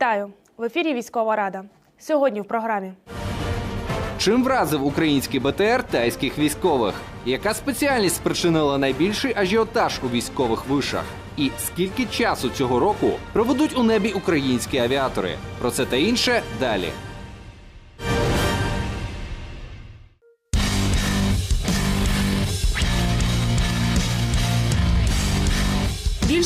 Вітаю в ефірі Військова Рада. Сьогодні в програмі. Чим вразив український БТР тайських військових? Яка спеціальність спричинила найбільший ажіотаж у військових вишах? І скільки часу цього року проведуть у небі українські авіатори? Про це та інше далі.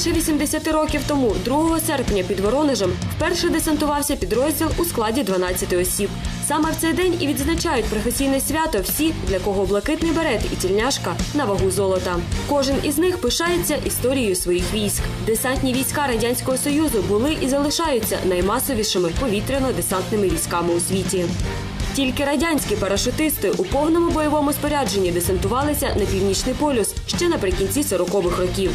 Більше 80 років тому, 2 серпня, під Воронежем, вперше десантувався підрозділ у складі 12 осіб. Саме в цей день і відзначають професійне свято всі, для кого блакитний берет і тільняшка на вагу золота. Кожен із них пишається історією своїх військ. Десантні війська радянського союзу були і залишаються наймасовішими повітряно-десантними військами у світі. Тільки радянські парашутисти у повному бойовому спорядженні десантувалися на північний полюс ще наприкінці 40-х років.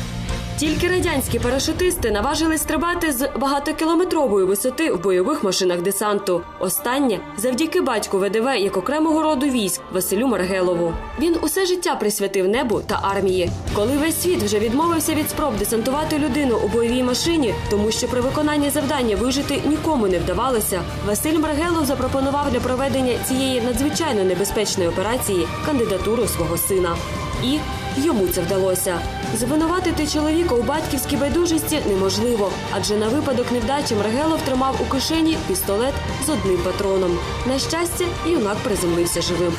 Тільки радянські парашутисти наважились стрибати з багатокілометрової висоти в бойових машинах десанту. Останнє завдяки батьку ВДВ як окремого роду військ Василю Маргелову. Він усе життя присвятив небу та армії. Коли весь світ вже відмовився від спроб десантувати людину у бойовій машині, тому що при виконанні завдання вижити нікому не вдавалося. Василь Маргелов запропонував для проведення цієї надзвичайно небезпечної операції кандидатуру свого сина. І йому це вдалося. Звинуватити чоловіка у батьківській байдужості неможливо, адже на випадок невдачі Мергелов тримав у кишені пістолет з одним патроном. На щастя, юнак приземлився живим.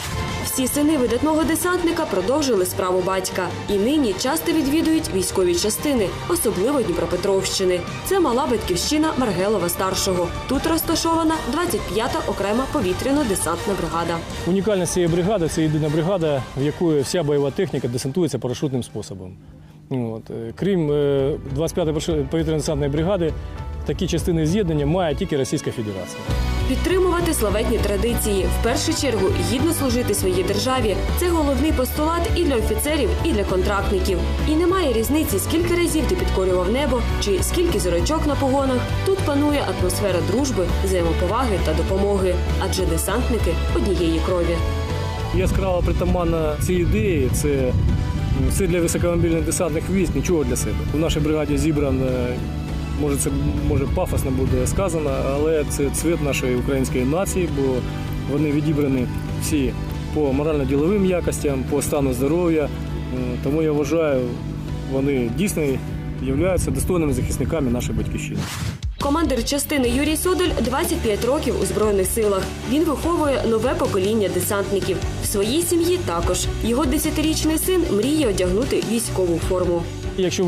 Всі сини видатного десантника продовжили справу батька і нині часто відвідують військові частини, особливо Дніпропетровщини. Це мала батьківщина Маргелова старшого. Тут розташована 25-та окрема повітряно-десантна бригада. Унікальність цієї бригади це єдина бригада, в якої вся бойова техніка десантується парашутним способом. Е, Крім е, 25-ї повітряно-десантної бригади, такі частини з'єднання має тільки Російська Федерація. Підтримувати славетні традиції, в першу чергу гідно служити своїй державі. Це головний постулат і для офіцерів, і для контрактників. І немає різниці, скільки разів ти підкорював небо, чи скільки зірочок на погонах. Тут панує атмосфера дружби, взаємоповаги та допомоги, адже десантники однієї крові. Яскраво притаманна цій ідеї це все для високомобільних десантних військ, нічого для себе. У нашій бригаді зібран, е, може це може пафосно буде сказано, але це цвіт нашої української нації, бо вони відібрані всі по морально-діловим якостям, по стану здоров'я. Е, Тому я вважаю, вони дійсно являються достойними захисниками нашої батьківщини. Командир частини Юрій Содоль 25 років у збройних силах. Він виховує нове покоління десантників. В своїй сім'ї також його 10-річний син мріє одягнути військову форму. Якщо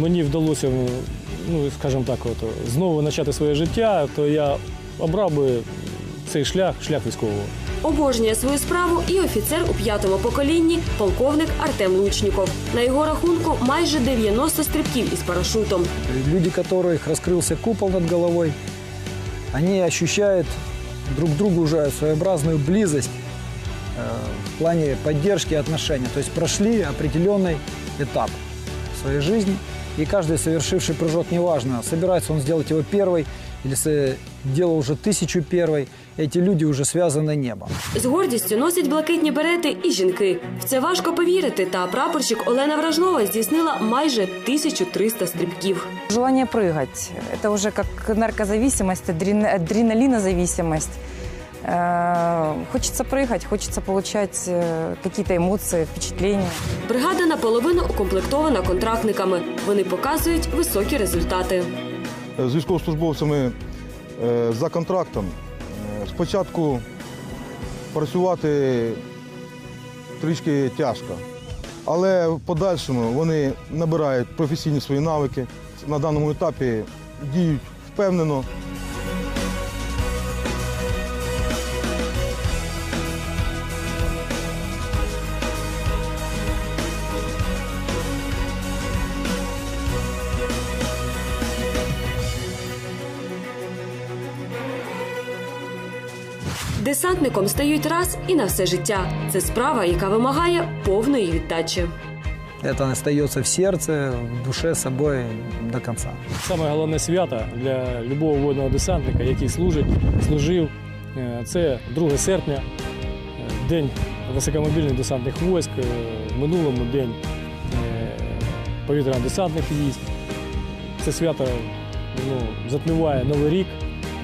мені вдалося, ну скажімо так, от, знову почати своє життя, то я обрав би цей шлях, шлях військового. Обожнює свою справу і офіцер у п'ятому поколінні, полковник Артем Лучніков. На його рахунку майже 90 стрибків із парашутом. Люди, которых раскрылся купол над головой, они ощущают друг к другу уже своеобразную близость э, в плане поддержки отношений. То есть прошли определенный этап в своей жизни, и каждый совершивший прыжок, неважно, собирается он сделать его первый или с- делал уже тысячу первой, эти люди уже связаны небом. З гордістю носять блакитні берети і жінки. В це важко повірити. Та прапорщик Олена Вражнова здійснила майже 1300 стрибків. Желание прыгать. Это уже как наркозависимость, адрен- адреналинозависимость. Э, Хочется прыгать, хочется получать э, какие-то эмоции, впечатления. Бригада наполовину укомплектована контрактниками. Вони показують високі результати. з військовослужбовцями е, за контрактом. Е, Спочатку працювати трішки тяжко, але в подальшому вони набирають професійні свої навики. На даному етапі діють впевнено. Десантником стають раз і на все життя. Це справа, яка вимагає повної віддачі. Это остается в сердце, в душе собой до конца. Саме головне свято для любого воїнного десантника, який служить, служив, е, це 2 серпня, е, день високомобільних десантних військ, е, в минулому день повітряно-десантних військ. Це свято ну, затміває Новий рік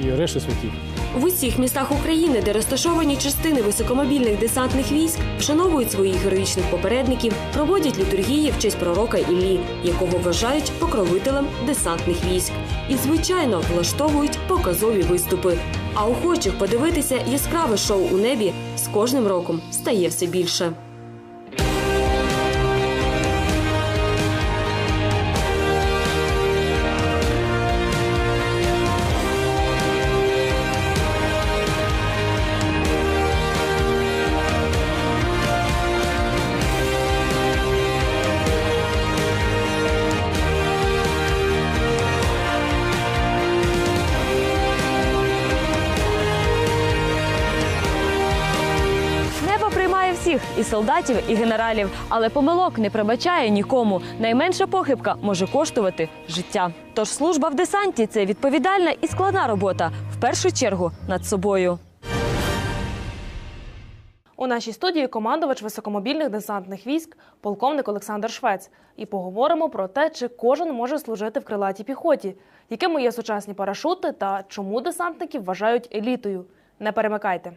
і решту святів. В усіх містах України, де розташовані частини високомобільних десантних військ, вшановують своїх героїчних попередників, проводять літургії в честь пророка Іллі, якого вважають покровителем десантних військ. І, звичайно, влаштовують показові виступи. А охочих подивитися яскраве шоу у небі з кожним роком стає все більше. Солдатів, і генералів, але помилок не пробачає нікому. Найменша похибка може коштувати життя. Тож служба в десанті це відповідальна і складна робота, в першу чергу над собою. У нашій студії командувач високомобільних десантних військ, полковник Олександр Швець. І поговоримо про те, чи кожен може служити в крилатій піхоті, якими є сучасні парашути та чому десантників вважають елітою. Не перемикайте.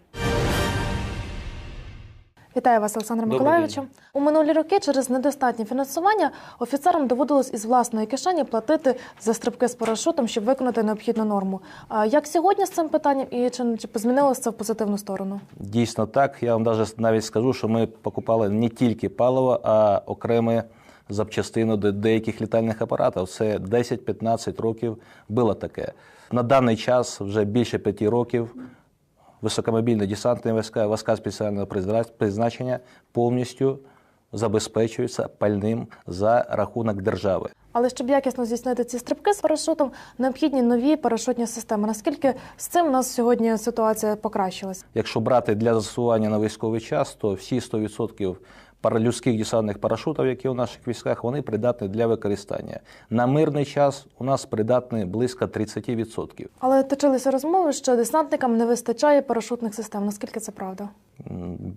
Вітаю вас, Олександр Добрий Миколайовичу. У минулі роки через недостатнє фінансування офіцерам доводилось із власної кишені платити за стрибки з парашутом, щоб виконати необхідну норму. А як сьогодні з цим питанням і чи, чи змінилося це в позитивну сторону? Дійсно так. Я вам даже навіть скажу, що ми покупали не тільки паливо, а окремі запчастину до деяких літальних апаратів. Це 10-15 років було таке. На даний час вже більше п'яти років високомобільні десантні війська, війська спеціального призна- призначення повністю забезпечуються пальним за рахунок держави. Але щоб якісно здійснити ці стрибки з парашутом, необхідні нові парашутні системи. Наскільки з цим у нас сьогодні ситуація покращилась? Якщо брати для застосування на військовий час, то всі 100% пара- людських десантних парашутів, які у наших військах, вони придатні для використання. На мирний час у нас придатні близько 30%. Але точилися розмови, що десантникам не вистачає парашутних систем. Наскільки це правда?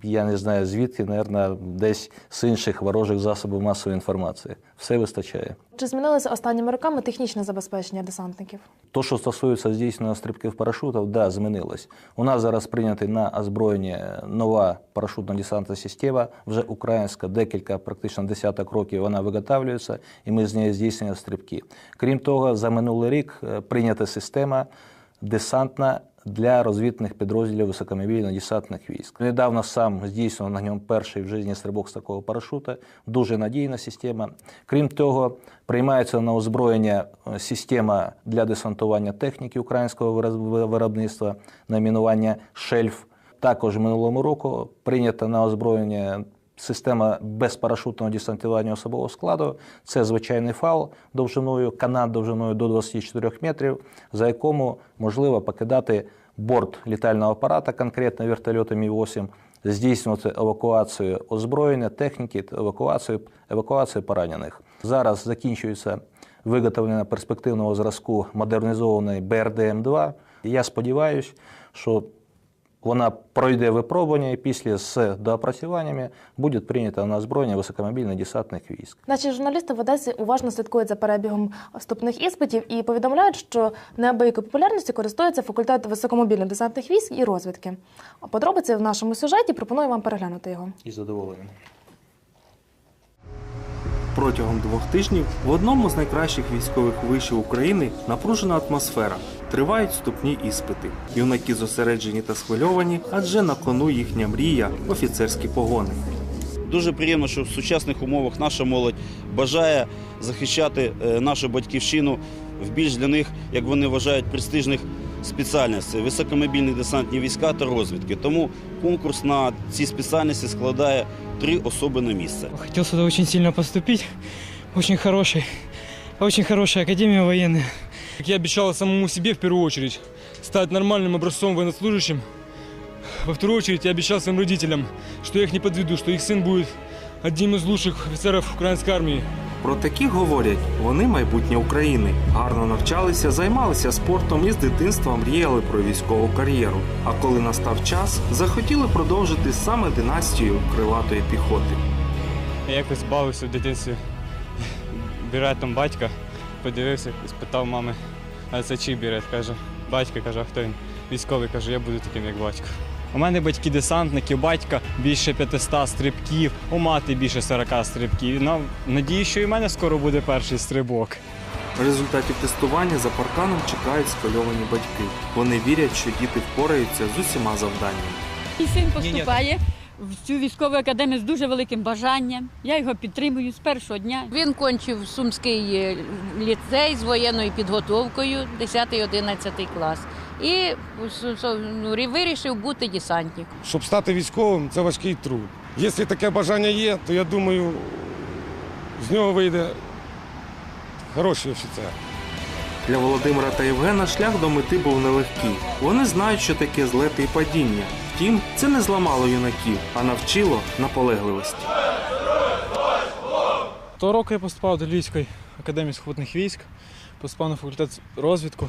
Я не знаю звідки, мабуть, десь з інших ворожих засобів масової інформації. Все вистачає. Чи змінилося останніми роками технічне забезпечення десантників? То, що стосується здійснення стрибків парашутів, да, змінилось. У нас зараз прийнята на озброєння нова парашутно-десантна система, вже українська, декілька, практично десяток років вона виготовлюється, і ми з нею здійснюємо стрибки. Крім того, за минулий рік е, прийнята система десантна для розвідних підрозділів високомобільно-десантних військ. Недавно сам здійснював на ньому перший в житті стрибок з такого парашута. Дуже надійна система. Крім того, приймається на озброєння е, система для десантування техніки українського виробництва, найменування шельф. Також минулому року прийнята на озброєння система безпарашутного десантування особового складу. Це звичайний фал довжиною, канат довжиною до 24 метрів, за якому можливо покидати борт літального апарата, конкретно вертольоту Мі-8, здійснювати евакуацію озброєння, техніки, евакуацію, евакуацію поранених. Зараз закінчується виготовлення перспективного зразку модернізованої БРДМ-2. Я сподіваюся, що вона пройде випробування і після з доопрацюваннями буде прийнята на озброєння високомобільних десантних військ. Наші журналісти в Одесі уважно слідкують за перебігом вступних іспитів і повідомляють, що неабиякою популярністю користується факультет високомобільних десантних військ і розвідки. Подробиці в нашому сюжеті пропоную вам переглянути його. І задоволений. Протягом двох тижнів в одному з найкращих військових вишів України напружена атмосфера. Тривають вступні іспити. Юнаки зосереджені та схвильовані, адже на кону їхня мрія офіцерські погони. Дуже приємно, що в сучасних умовах наша молодь бажає захищати е, нашу батьківщину в більш для них, як вони вважають, престижних спеціальностей високомобільні десантні війська та розвідки. Тому конкурс на ці спеціальності складає три особи на місце. Хотел сюда очень сильно поступить. Очень хороший, очень хорошая академия военная. Як я обіцяв самому себе в первую очередь стать нормальным образцом военнослужащим, во вторую очередь я обещал своим родителям, что я их не подведу, что их сын будет одним из лучших офицеров украинской армии. Про такі говорять, вони майбутнє України. Гарно навчалися, займалися спортом і з дитинства мріяли про військову кар'єру. А коли настав час, захотіли продовжити саме династію крилатої піхоти. Я якось бавився в дитинстві бюретом батька, подивився і спитав мами, а це чий берет, каже. Батько каже, а хто він? Військовий каже, я буду таким, як батько. У мене батьки десантники, у батька більше 500 стрибків, у мати більше 40 стрибків. Надію, що і в мене скоро буде перший стрибок. Результатів тестування за парканом чекають схвильовані батьки. Вони вірять, що діти впораються з усіма завданнями. Мій син поступає в цю військову академію з дуже великим бажанням. Я його підтримую з першого дня. Він кончив Сумський е, ліцей з воєнною підготовкою, 10-11 клас. І ну, рі- вирішив бути десантником. Щоб стати військовим, це важкий труд. Якщо таке бажання є, то я думаю, з нього вийде хороший офіцер. Для Володимира та Євгена шлях до мети був нелегкий. Вони знають, що таке злети і падіння. Втім, це не зламало юнаків, а навчило наполегливості. Того року я поступав до Львівської академії сухопутних військ, поступав на факультет розвідку,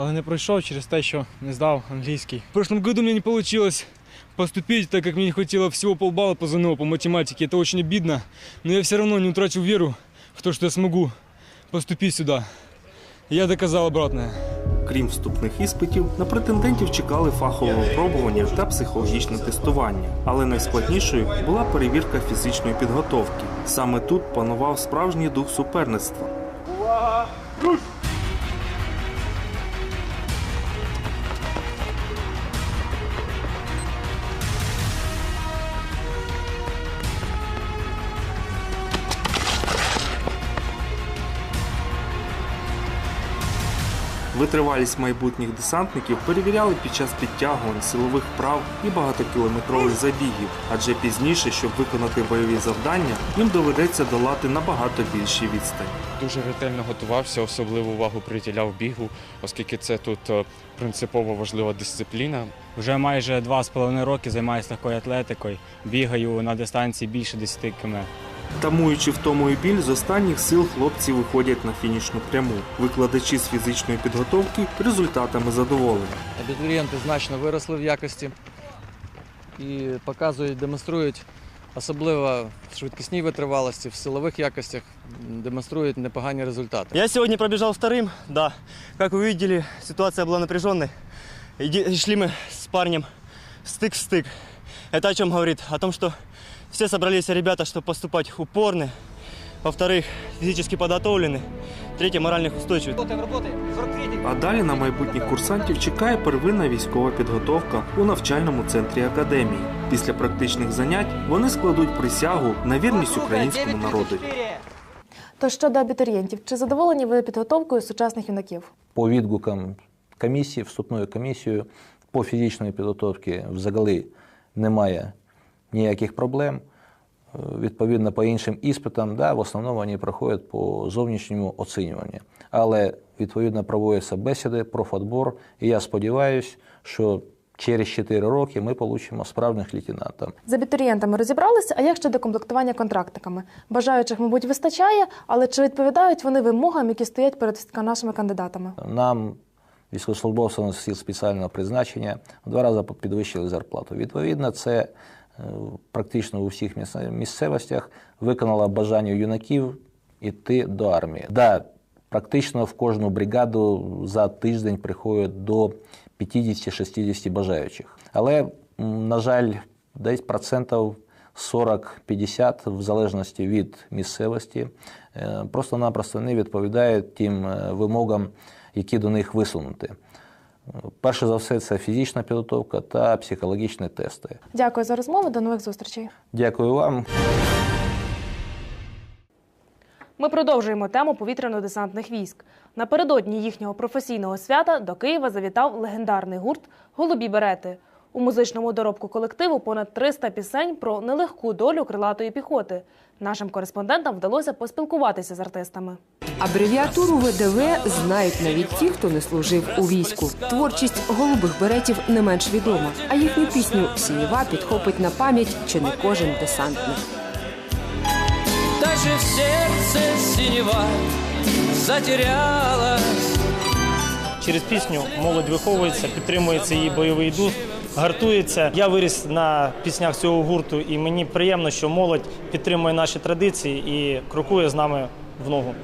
але не пройшов через те, що не здав англійський. В прошлом году мне не получилось поступить, так как мне не хватило всего полбалла по ЗНО, по математике. Это очень обидно, но я все равно не утратил веру в то, что я смогу поступить сюда. Я доказал обратное. Крім вступних іспитів, на претендентів чекали фахове випробування та психологічне тестування. Але найскладнішою була перевірка фізичної підготовки. Саме тут панував справжній дух суперництва. Витривалість майбутніх десантників перевіряли під час підтягувань, силових вправ і багатокілометрових забігів, адже пізніше, щоб виконати бойові завдання, їм доведеться долати набагато більші відстані. Дуже ретельно готувався, особливу увагу приділяв бігу, оскільки це тут е, принципово важлива дисципліна. Вже майже два з половиною роки займаюся легкою атлетикою, бігаю на дистанції більше 10 км. Тамуючи втому і біль, з останніх сил хлопці виходять на фінішну пряму. Викладачі з фізичної підготовки результатами задоволені. Абітурієнти значно виросли в якості і показують, демонструють, особливо в швидкісній витривалості, в силових якостях, м, демонструють непогані результати. Я сегодня пробежал вторым, да. Как вы видели, ситуация была напряженной. Иди- Шли мы с парнем стык в стык. Это о чем говорит? О том, что все собрались ребята, чтобы поступать упорно. Во-вторых, физически подготовлены. Третье, моральных устойчивых. А далі на майбутніх курсантів чекає первинна військова підготовка у навчальному центрі академії. Після практичних занять вони складуть присягу на вірність українському народу. То щодо абітурієнтів, чи задоволені ви підготовкою сучасних юнаків? По відгукам комісії, вступною комісією по фізичної підготовки взагалі немає ніяких проблем. Е, Відповідно, по іншим іспитам, да, в основному вони проходять по зовнішньому оцінюванню. Але відповідно проводяться бесіди про фотбор, і я сподіваюся, що через 4 роки ми отримаємо справжніх лейтенантів. З абітурієнтами розібралися, а як щодо комплектування контрактиками? Бажаючих, мабуть, вистачає, але чи відповідають вони вимогам, які стоять перед нашими кандидатами? Нам, військовослужбовцям сил спеціального призначення, в два рази підвищили зарплату. Відповідно, це практично у всіх місцевостях виконало бажання юнаків йти до армії. Да, практично в кожну бригаду за тиждень приходять до 50-60 бажаючих. Але, на жаль, десь процентів 40-50, в залежності від місцевості, е, просто-напросто не відповідають тим е, вимогам, які до них висунуті. Перше за все, це фізична підготовка та психологічні тести. Дякую за розмову. До нових зустрічей. Дякую вам. Ми продовжуємо тему повітряно-десантних військ. Напередодні їхнього професійного свята до Києва завітав легендарний гурт Голубі берети. У музичному доробку колективу понад 300 пісень про нелегку долю крилатої піхоти. Нашим кореспондентам вдалося поспілкуватися з артистами. Абревіатуру ВДВ знають навіть ті, хто не служив у війську. Творчість голубих беретів не менш відома, а їхню пісню Сієва підхопить на пам'ять чи не кожен десантник. Даже в сердце синева затерялась. Через пісню молодь виховується, підтримується її бойовий дух, гартується. Я виріс на піснях цього гурту, і мені приємно, що молодь підтримує наші традиції і крокує з нами в ногу.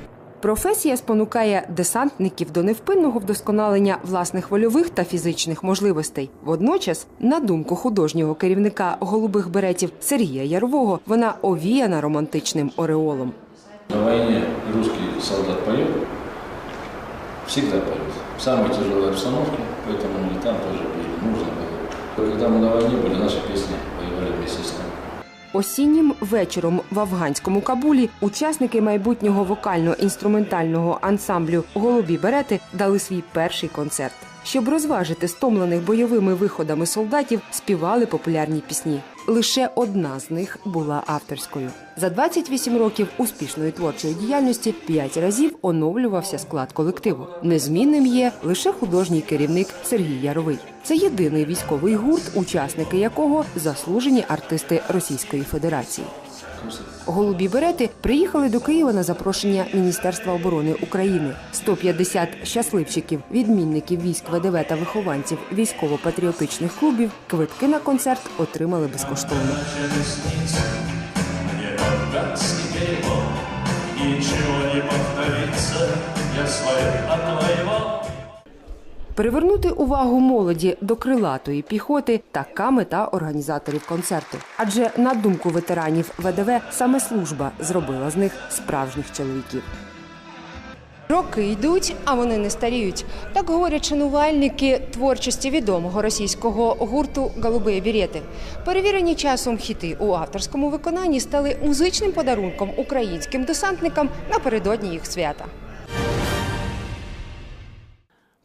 Професія спонукає десантників до невпинного вдосконалення власних вольових та фізичних можливостей. Водночас, на думку художнього керівника голубих беретів Сергія Ярового, вона овіяна романтичним ореолом. На войне русский солдат поет, всегда поет. В самой тяжелой обстановке, поэтому и там было. Когда мы на войне были, наши песни воевали вместе с нами. Осіннім вечором в афганському Кабулі учасники майбутнього вокально-інструментального ансамблю Голубі берети дали свій перший концерт. Щоб розважити стомлених бойовими виходами солдатів, співали популярні пісні. Лише одна з них була авторською. За 28 років успішної творчої діяльності п'ять разів оновлювався склад колективу. Незмінним є лише художній керівник Сергій Яровий. Це єдиний військовий гурт, учасники якого заслужені артисти Російської Федерації. Голубі берети приїхали до Києва на запрошення Міністерства оборони України. 150 щасливчиків, відмінників військ ВДВ та вихованців військово-патріотичних клубів квитки на концерт отримали безкоштовно. Ничего не повторится Я свое отвоевал Привернути увагу молоді до крилатої піхоти така мета організаторів концерту. Адже на думку ветеранів ВДВ саме служба зробила з них справжніх чоловіків. Роки йдуть, а вони не старіють. Так говорять шанувальники творчості відомого російського гурту Голубі Бірєти. Перевірені часом хіти у авторському виконанні стали музичним подарунком українським десантникам напередодні їх свята.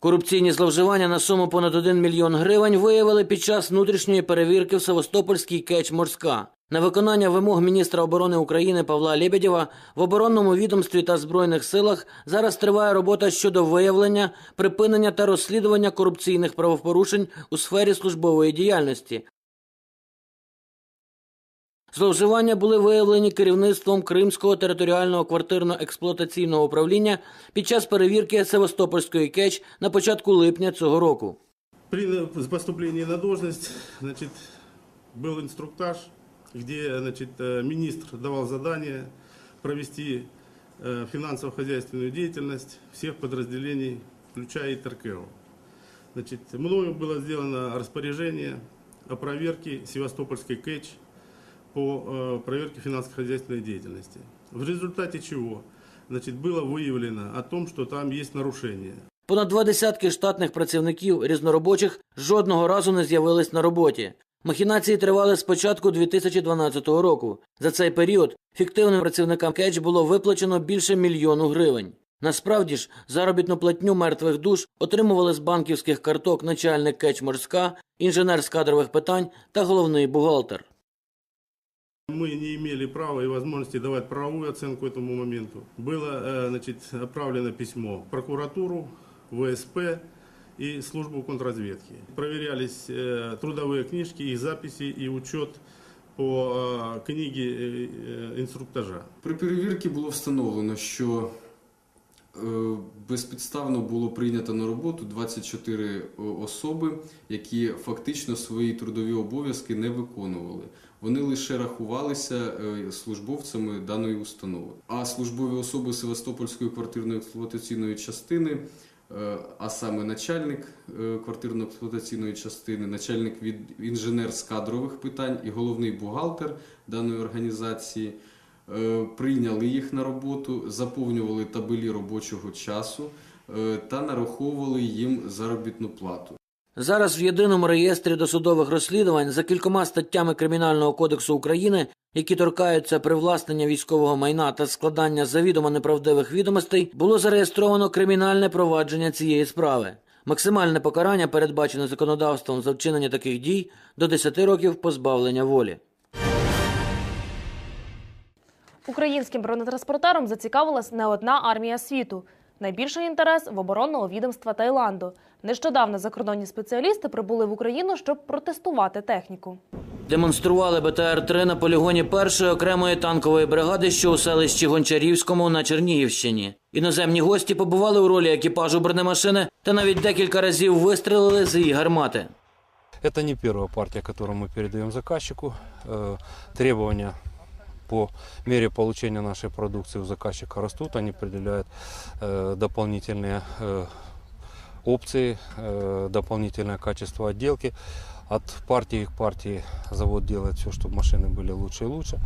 Корупційні зловживання на суму понад 1 мільйон гривень виявили під час внутрішньої перевірки в Севастопольській кетч Морська. На виконання вимог міністра оборони України Павла Лебедєва в оборонному відомстві та збройних силах зараз триває робота щодо виявлення, припинення та розслідування корупційних правопорушень у сфері службової діяльності. Зловживання були виявлені керівництвом Кримського територіального квартирно-експлуатаційного управління під час перевірки Севастопольської кетч на початку липня цього року. При поступлении на должность значит, был инструктаж, где значит, э, министр давал задание провести э, финансово-хозяйственную деятельность всех подразделений, включая и ТРКО. Значит, мною было сделано распоряжение о проверке Севастопольской КЭЧ по э, проверке финансово-хозяйственной деятельности. В результате чего значит, было выявлено о том, что там есть нарушения. Понад два десятки штатних працівників різноробочих жодного разу не з'явились на роботі. Махінації тривали з початку 2012 року. За цей період фіктивним працівникам кетч було виплачено більше мільйону гривень. Насправді ж, заробітну платню мертвих душ отримували з банківських карток начальник кетч Морська, інженер з кадрових питань та головний бухгалтер. Мы не имели права и возможности давать правовую оценку этому моменту. Было э, значит, отправлено письмо в прокуратуру, ВСП и службу контрразведки. Проверялись э, трудовые книжки, их записи и учет по э, книге э, э, инструктажа. При перевірці було встановлено, що е, безпідставно було прийнято на роботу 24 особи, які фактично свої трудові обов'язки не виконували. Вони лише рахувалися е, службовцями даної установи. А службові особи Севастопольської квартирно-експлуатаційної частини, е, а саме начальник е, квартирно-експлуатаційної частини, начальник від інженер з кадрових питань і головний бухгалтер даної організації. Е, Прийняли їх на роботу, заповнювали табелі робочого часу е, та нараховували їм заробітну плату. Зараз в єдиному реєстрі досудових розслідувань за кількома статтями Кримінального кодексу України, які торкаються привласнення військового майна та складання завідомо неправдивих відомостей, було зареєстровано кримінальне провадження цієї справи. Максимальне покарання передбачене законодавством за вчинення таких дій до 10 років позбавлення волі. Українським бронетранспортером зацікавилась не одна армія світу. Найбільший інтерес в оборонного відомства Таїланду. Нещодавно закордонні спеціалісти прибули в Україну, щоб протестувати техніку. Демонстрували БТР-3 на полігоні першої окремої танкової бригади, що у селищі Гончарівському на Чернігівщині. Іноземні гості побували у ролі екіпажу бронемашини та навіть декілька разів вистрілили з її гармати. Это не первая партия, которую мы передаем заказчику. Э, Требования по мере получения нашей продукции у заказчика растут, они определяют э, дополнительные э, опции, э, дополнительное качество отделки. От партии к партии завод делает все, чтобы машины были лучше и лучше.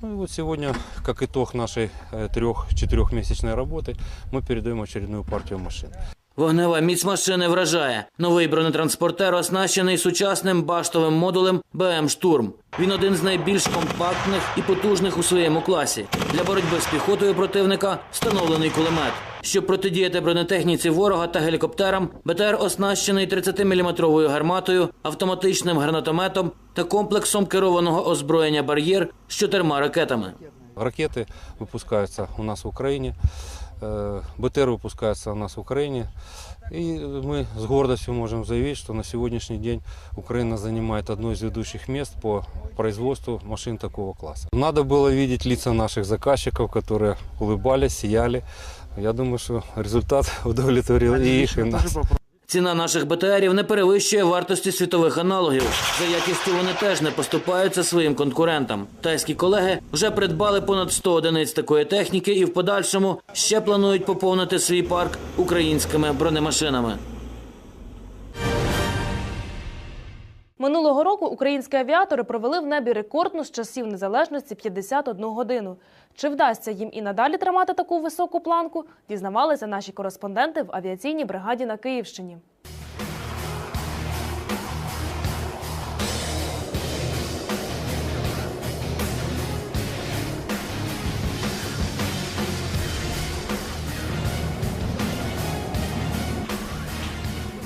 Ну и вот сегодня, как итог нашей э, трех-четырехмесячной работы, мы передаем очередную партию машин. Вогнева міць машини вражає. Новий бронетранспортер оснащений сучасним баштовим модулем БМ Штурм. Він один з найбільш компактних і потужних у своєму класі. Для боротьби з піхотою противника встановлений кулемет. Щоб протидіяти бронетехніці ворога та гелікоптерам, БТР оснащений 30-мм гарматою, автоматичним гранатометом та комплексом керованого озброєння бар'єр з чотирма ракетами. Ракеты выпускаются у нас в Украине, э, БТР выпускается у нас в Украине. И мы с гордостью можем заявить, что на сегодняшний день Украина занимает одно из ведущих мест по производству машин такого класса. Надо было видеть лица наших заказчиков, которые улыбались, сияли. Я думаю, что результат удовлетворил и их, и нас. Ціна наших БТРів не перевищує вартості світових аналогів. За якістю вони теж не поступаються своїм конкурентам. Тайські колеги вже придбали понад 100 одиниць такої техніки і в подальшому ще планують поповнити свій парк українськими бронемашинами. Минулого року українські авіатори провели в небі рекордну з часів незалежності 51 годину. Чи вдасться їм і надалі тримати таку високу планку? Дізнавалися наші кореспонденти в авіаційній бригаді на Київщині.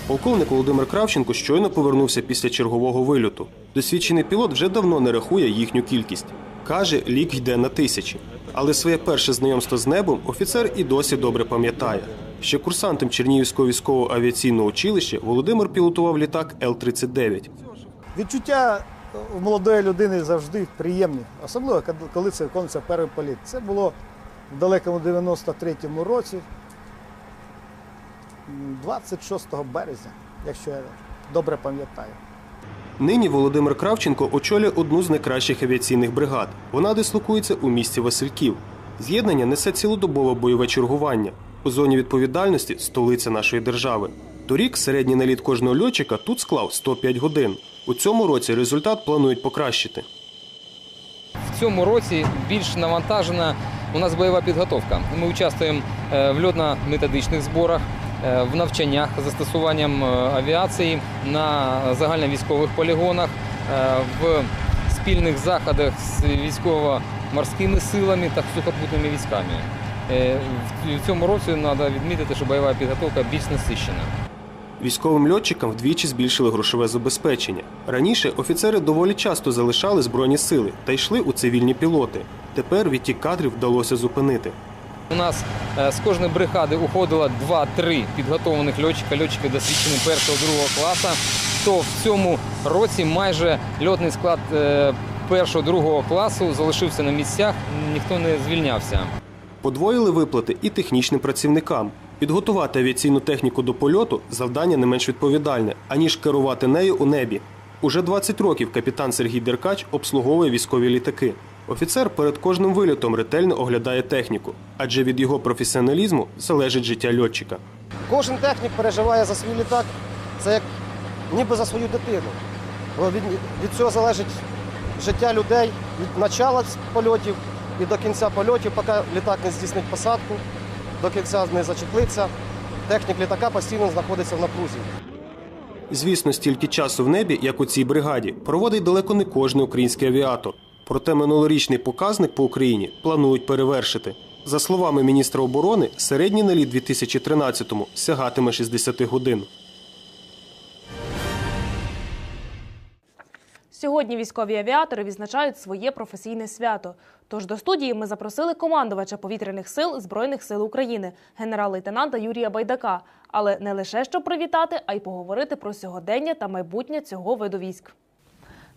Полковник Володимир Кравченко щойно повернувся після чергового вильоту. Досвідчений пілот вже давно не рахує їхню кількість. Каже, лік йде на тисячі. Але своє перше знайомство з небом офіцер і досі добре пам'ятає. Ще курсантом Чернігівського військового авіаційного училища Володимир пілотував літак Л-39. Відчуття у молодої людини завжди приємні, особливо коли це виконується перший політ. Це було в далекому 93-му році, м, 26 березня, якщо я добре пам'ятаю. Нині Володимир Кравченко очолює одну з найкращих авіаційних бригад. Вона дислокується у місті Васильків. З'єднання несе цілодобове бойове чергування. У зоні відповідальності столиця нашої держави. Торік середній наліт кожного льотчика тут склав 105 годин. У цьому році результат планують покращити. В цьому році більш навантажена у нас бойова підготовка. Ми участвуємо е, в льотно-методичних зборах, в навчаннях застосуванням е, авіації на загальновійськових полігонах, е, в спільних заходах з військово-морськими силами та сухопутними військами. Е, в цьому році треба відмітити, що бойова підготовка більш насищена. Військовим льотчикам вдвічі збільшили грошове забезпечення. Раніше офіцери доволі часто залишали збройні сили та йшли у цивільні пілоти. Тепер відтік кадрів вдалося зупинити. У нас е, з кожної бригади уходило 2-3 підготовлених льотчика, льотчики досвідчені першого другого класу. То в цьому році майже льотний склад е, першого другого класу залишився на місцях, ніхто не звільнявся. Подвоїли виплати і технічним працівникам. Підготувати авіаційну техніку до польоту завдання не менш відповідальне, аніж керувати нею у небі. Уже 20 років капітан Сергій Деркач обслуговує військові літаки. Офіцер перед кожним вильотом ретельно оглядає техніку, адже від його професіоналізму залежить життя льотчика. Кожен технік переживає за свій літак, це як ніби за свою дитину. Бо від, від цього залежить життя людей від початку польотів і до кінця польотів, поки літак не здійснить посадку, до кінця не зачеплиться. Технік літака постійно знаходиться в напрузі. Звісно, стільки часу в небі, як у цій бригаді, проводить далеко не кожен український авіатор. Проте минулорічний показник по Україні планують перевершити. За словами міністра оборони, середній наліт 2013-му сягатиме 60 годин. Сьогодні військові авіатори відзначають своє професійне свято. Тож до студії ми запросили командувача повітряних сил Збройних сил України, генерал-лейтенанта Юрія Байдака. Але не лише щоб привітати, а й поговорити про сьогодення та майбутнє цього виду військ.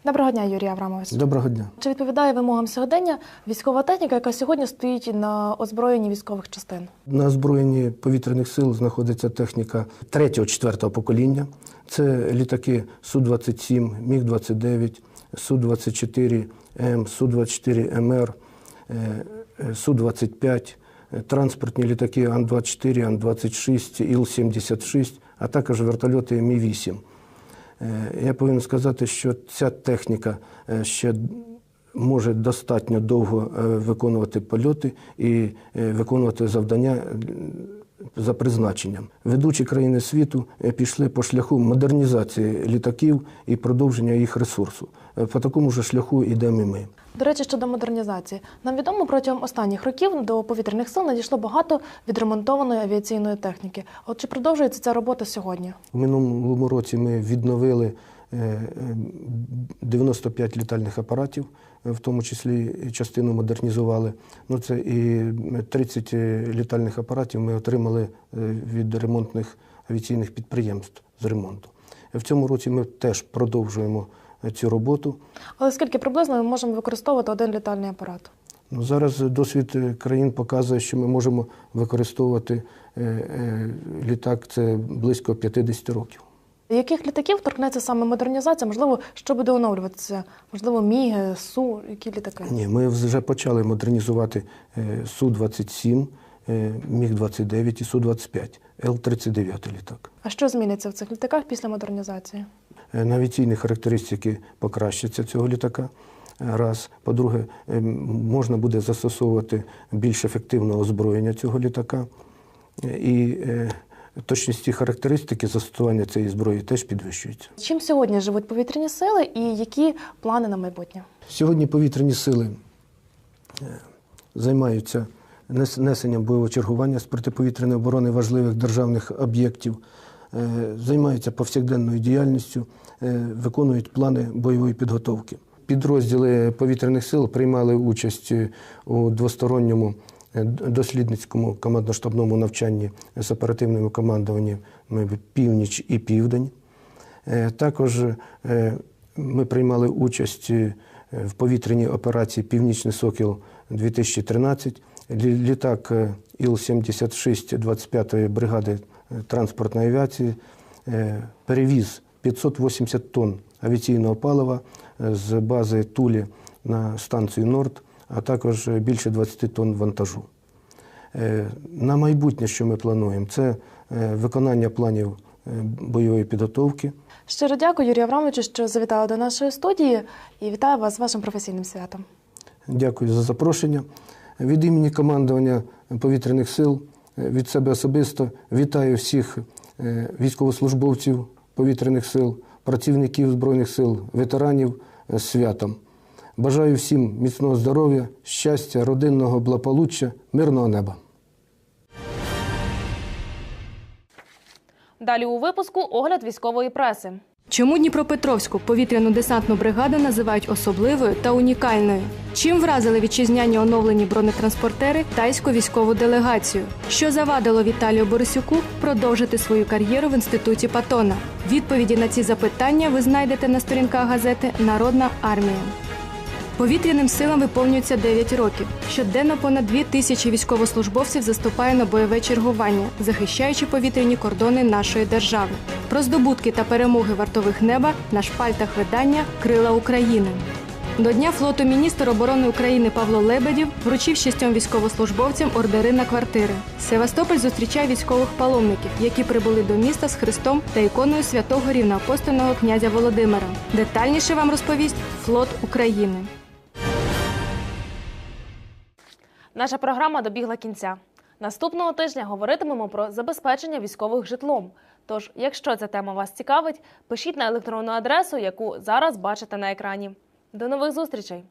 Доброго дня, Юрій Аврамович. Доброго дня. Чи відповідає вимогам сьогодення військова техніка, яка сьогодні стоїть на озброєнні військових частин? На озброєнні повітряних сил знаходиться техніка 3-4 покоління. Це літаки Су-27, Міг-29, Су-24М, Су-24МР, е, е, Су-25, е, транспортні літаки Ан-24, Ан-26, Іл-76, а також вертольоти Мі-8. Е, Я повинен сказати, що ця техніка е, ще може достатньо довго е, виконувати польоти і виконувати завдання за призначенням. Ведучі країни світу пішли по шляху модернізації літаків і продовження їх ресурсу. По такому ж шляху йдемо і ми. До речі, щодо модернізації, нам відомо протягом останніх років до повітряних сил надійшло багато відремонтованої авіаційної техніки. От чи продовжується ця робота сьогодні? У минулому році ми відновили е, е, 95 літальних апаратів, е, в тому числі частину модернізували. Ну, це і 30 літальних апаратів ми отримали е, від ремонтних авіаційних підприємств з ремонту. В цьому році ми теж продовжуємо е, цю роботу. Але скільки приблизно ми можемо використовувати один літальний апарат? Ну, зараз досвід е, країн показує, що ми можемо використовувати е, е, літак це близько 50 років. Яких літаків торкнеться саме модернізація? Можливо, що буде оновлюватися? Можливо, Міги, Су, які літаки? Ні, ми вже почали модернізувати е, Су-27, е, Міг-29 і Су-25, Л-39 літак. А що зміниться в цих літаках після модернізації? Е, Навіційні характеристики покращаться цього літака. е, Раз. По-друге, е, можна буде застосовувати більш ефективне озброєння цього літака. І точність і характеристики застосування цієї зброї теж підвищуються. Чим сьогодні живуть повітряні сили і які плани на майбутнє? Сьогодні повітряні сили займаються нес- несенням бойового чергування з протиповітряної оборони важливих державних об'єктів, займаються повсякденною діяльністю, е, виконують плани бойової підготовки. Підрозділи повітряних сил приймали участь е, у двосторонньому е, дослідницькому командно-штабному навчанні з оперативними командуваннями північ і південь. Е, Також е, ми приймали участь е, в повітряній операції Північний Сокіл 2013. Лі- Літак е, Іл-76 25-ї бригади е, транспортної авіації е, перевіз 580 тонн авіаційного палива е, з бази Тулі на станцію Норд, а також е, більше 20 тонн вантажу. На майбутнє, що ми плануємо, це виконання планів бойової підготовки. Щиро дякую, Юрію Аврамовичу, що завітали до нашої студії і вітаю вас з вашим професійним святом. Дякую за запрошення. Від імені командування повітряних сил від себе особисто вітаю всіх е, військовослужбовців повітряних сил, працівників Збройних сил, ветеранів е, з святом. Бажаю всім міцного здоров'я, щастя, родинного благополуччя, мирного неба. Далі у випуску огляд військової преси. Чому Дніпропетровську повітряну десантну бригаду називають особливою та унікальною? Чим вразили вітчизняні оновлені бронетранспортери тайську військову делегацію? Що завадило Віталію Борисюку продовжити свою кар'єру в інституті Патона? Відповіді на ці запитання ви знайдете на сторінках газети Народна армія. Повітряним силам виповнюється 9 років. Щоденно понад 2 тисячі військовослужбовців заступає на бойове чергування, захищаючи повітряні кордони нашої держави. Про здобутки та перемоги вартових неба на шпальтах видання Крила України. До Дня флоту міністр оборони України Павло Лебедів вручив шістьом військовослужбовцям ордери на квартири. Севастополь зустрічає військових паломників, які прибули до міста з Христом та іконою святого рівноапостольного князя Володимира. Детальніше вам розповість флот України. Наша програма добігла кінця. Наступного тижня говоритимемо про забезпечення військових житлом. Тож, якщо ця тема вас цікавить, пишіть на електронну адресу, яку зараз бачите на екрані. До нових зустрічей!